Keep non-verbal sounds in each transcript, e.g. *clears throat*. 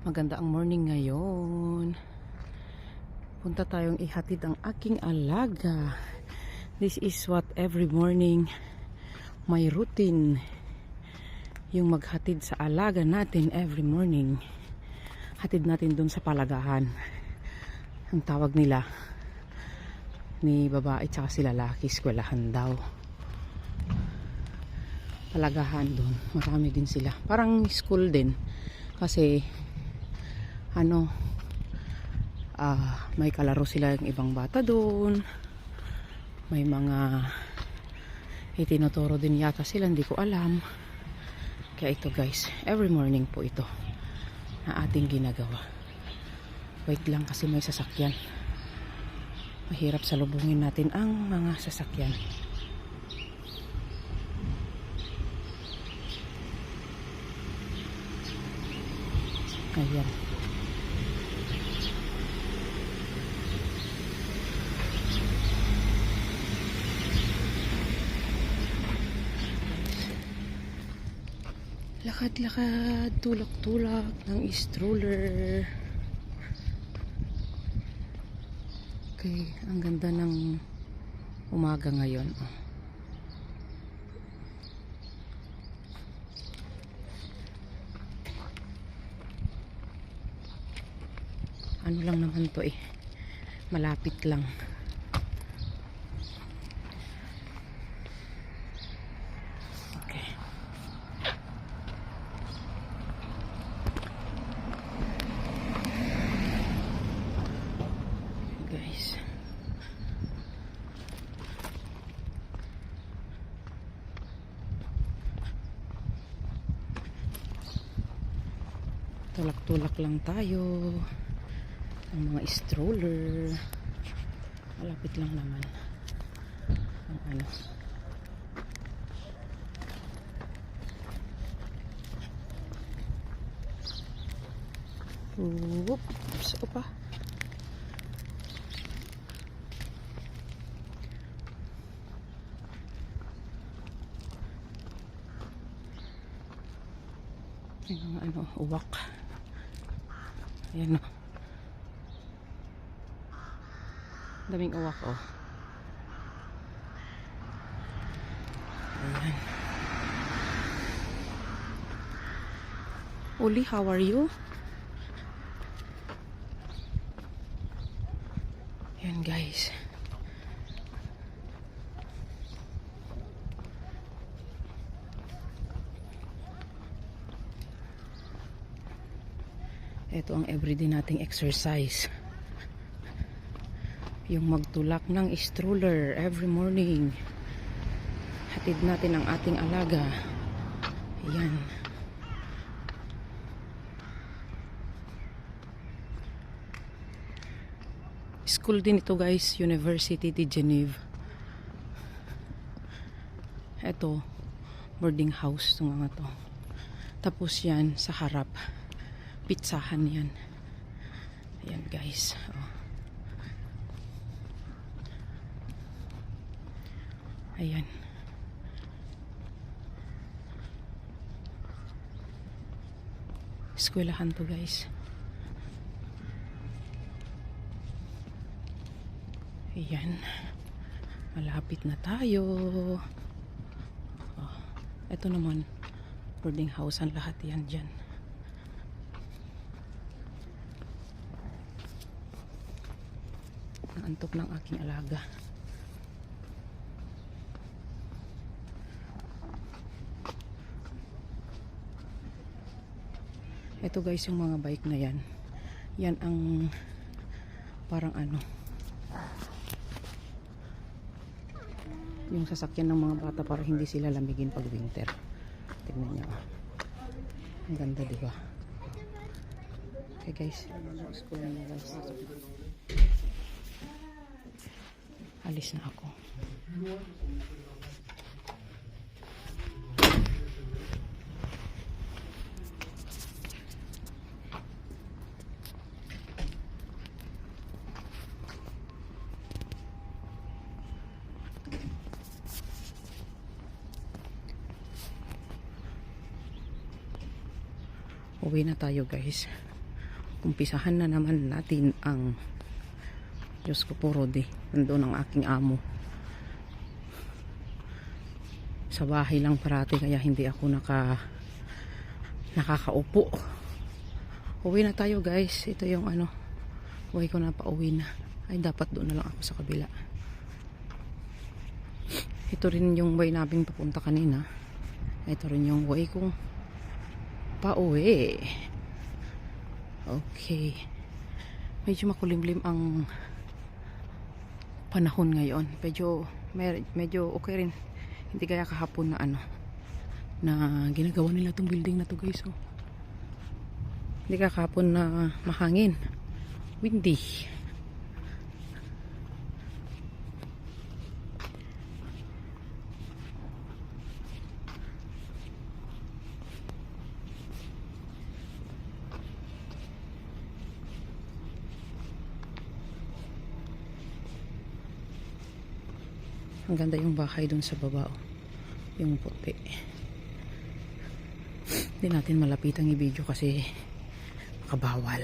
Maganda ang morning ngayon. Punta tayong ihatid ang aking alaga. This is what every morning my routine. Yung maghatid sa alaga natin every morning. Hatid natin dun sa palagahan. Ang tawag nila ni babae tsaka si lalaki, eskwelahan daw. Palagahan dun. Marami din sila. Parang school din. Kasi ano? Ah may kalaro sila yung ibang bata doon. May mga itinuturo din yata sila hindi ko alam. Kaya ito guys every morning po ito na ating ginagawa. Wait lang kasi may sasakyan. Mahirap salubungin natin ang mga sasakyan. Ayan Lakad-lakad, tulak-tulak ng stroller. Okay, ang ganda ng umaga ngayon. Oh. Ano lang naman to eh. Malapit lang. Okay. guys. Tulak-tulak lang tayo. Ang mga stroller. Malapit lang naman. Ang ano. Oops, opa. Yung ano, uwak. Ayan o. Daming uwak oh. Ayan. Uli, how are you? Ayan guys. Ito ang everyday nating exercise. Yung magtulak ng stroller every morning. Hatid natin ang ating alaga. Ayan. School din ito guys, University de Genève. Ito, boarding house itong mga to. Tapos yan, sa harap pizzahan yan. Ayan guys. Oh. Ayan. Eskwelahan to guys. Ayan. Malapit na tayo. Oh. Ito naman. Boarding house ang lahat yan dyan. Naantok ng aking alaga. Ito guys yung mga bike na yan. Yan ang parang ano yung sasakyan ng mga bata para hindi sila lamigin pag winter. Tignan niyo. ah. Ang ganda, di ba? Okay guys. Guys. Alis na ako. Uwi na tayo guys. umpisahan na naman natin ang Diyos ko puro di nandun ang aking amo. Sa bahay lang parati kaya hindi ako naka nakakaupo. Uwi na tayo guys. Ito yung ano uwi ko na pa uwi na. Ay dapat doon na lang ako sa kabila. Ito rin yung way namin papunta kanina. Ito rin yung way kong pauwi. Okay. Medyo makulimlim ang panahon ngayon. Medyo medyo okay rin. Hindi kaya kahapon na ano na ginagawa nila tong building na to guys oh. hindi kaya kahapon na mahangin. Windy Ang ganda yung bahay dun sa baba. Oh. Yung puti. Hindi natin malapitan i-video kasi makabawal.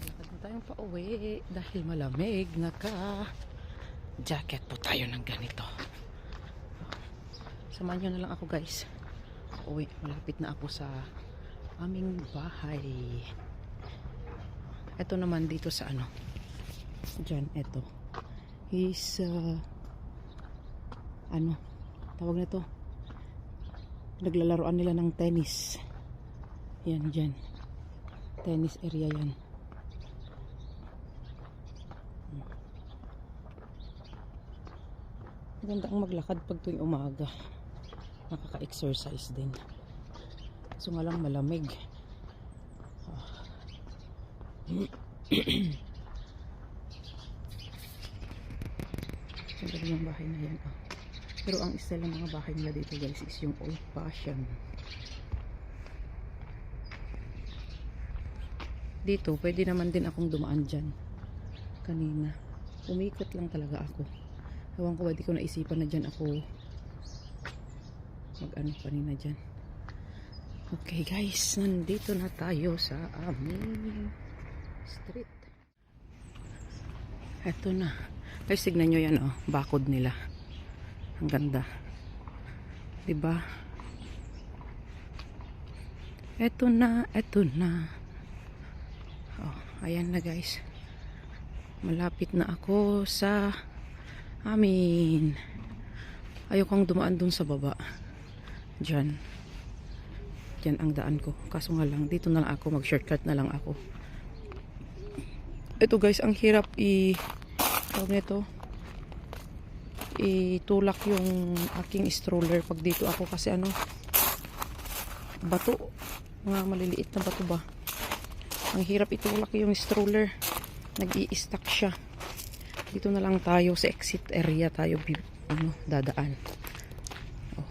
Lakad na tayong pauwi dahil malamig. Naka jacket po tayo ng ganito. Samahan nyo na lang ako guys. Uwi, malapit na ako sa aming bahay. Ito naman dito sa ano. Diyan, ito. Is, uh, ano, tawag na to. Naglalaroan nila ng tennis. Yan, dyan. Tennis area yan. Maganda ang maglakad pag tuwing umaga. Nakaka-exercise din. So nga lang malamig. Rin yung bahay na yan. ah. Pero ang style ng mga bahay nila dito guys is yung old fashioned. Dito, pwede naman din akong dumaan dyan. Kanina. Umikot lang talaga ako. Ewan ko ba, di ko naisipan na dyan ako mag-ano kanina dyan. Okay guys, nandito na tayo sa aming street. Eto na. Guys, tignan nyo yan oh, bakod nila. Ang ganda. ba? Eto na, eto na. Oh, ayan na guys. Malapit na ako sa amin. Ayokong dumaan dun sa baba. Diyan. Diyan ang daan ko. Kaso nga lang, dito na lang ako. Mag-shortcut na lang ako. Ito guys, ang hirap i... Tawag nito. Itulak yung aking stroller pag dito ako. Kasi ano, bato. Mga maliliit na bato ba. Ang hirap itulak yung stroller. Nag-i-stack siya. Dito na lang tayo sa exit area tayo ano, dadaan. Oh.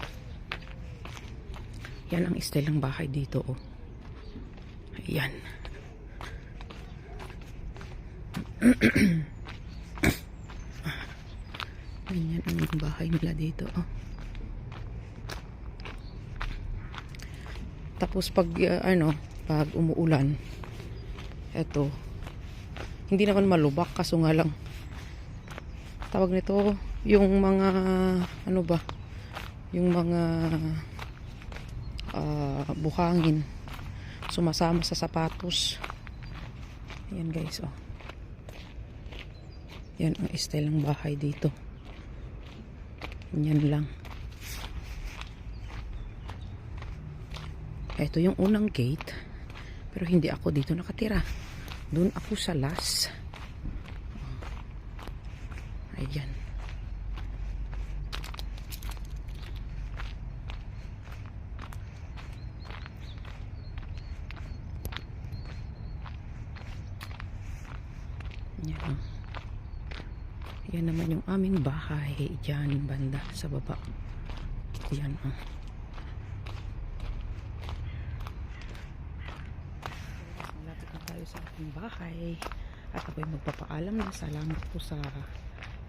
Yan ang style bahay dito, oh. Ayan. *clears throat* Ganyan ang bahay nila dito, oh. Tapos pag, uh, ano, pag umuulan, eto, hindi naman malubak, kaso nga lang, tawag nito, yung mga, ano ba, yung mga, ah, buhangin. Sumasama sa sapatos. Ayan guys oh. Yan ang style ng bahay dito. Yan lang. Ito yung unang gate pero hindi ako dito nakatira. Doon ako sa last. Ayan Yan. Yan naman yung aming bahay. Diyan, banda, sa baba. Yan, oh. Malapit na tayo sa aking bahay. At ako'y magpapaalam na. Salamat po sa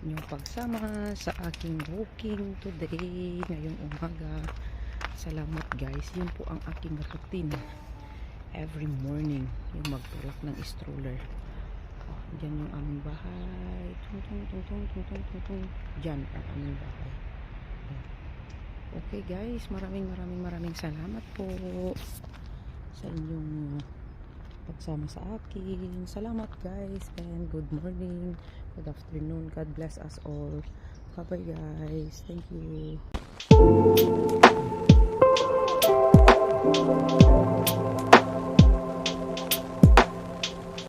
inyong pagsama sa aking walking today ngayong umaga. Salamat guys. Yun po ang aking routine every morning. Yung magtulak ng stroller. Diyan yung aming bahay. Tung, tung, tung, tung, tung, tung, tung, tung. Diyan ang aming bahay. Okay guys, maraming maraming maraming salamat po sa inyong pagsama sa akin. Salamat guys and good morning, good afternoon. God bless us all. Bye-bye guys. Thank you.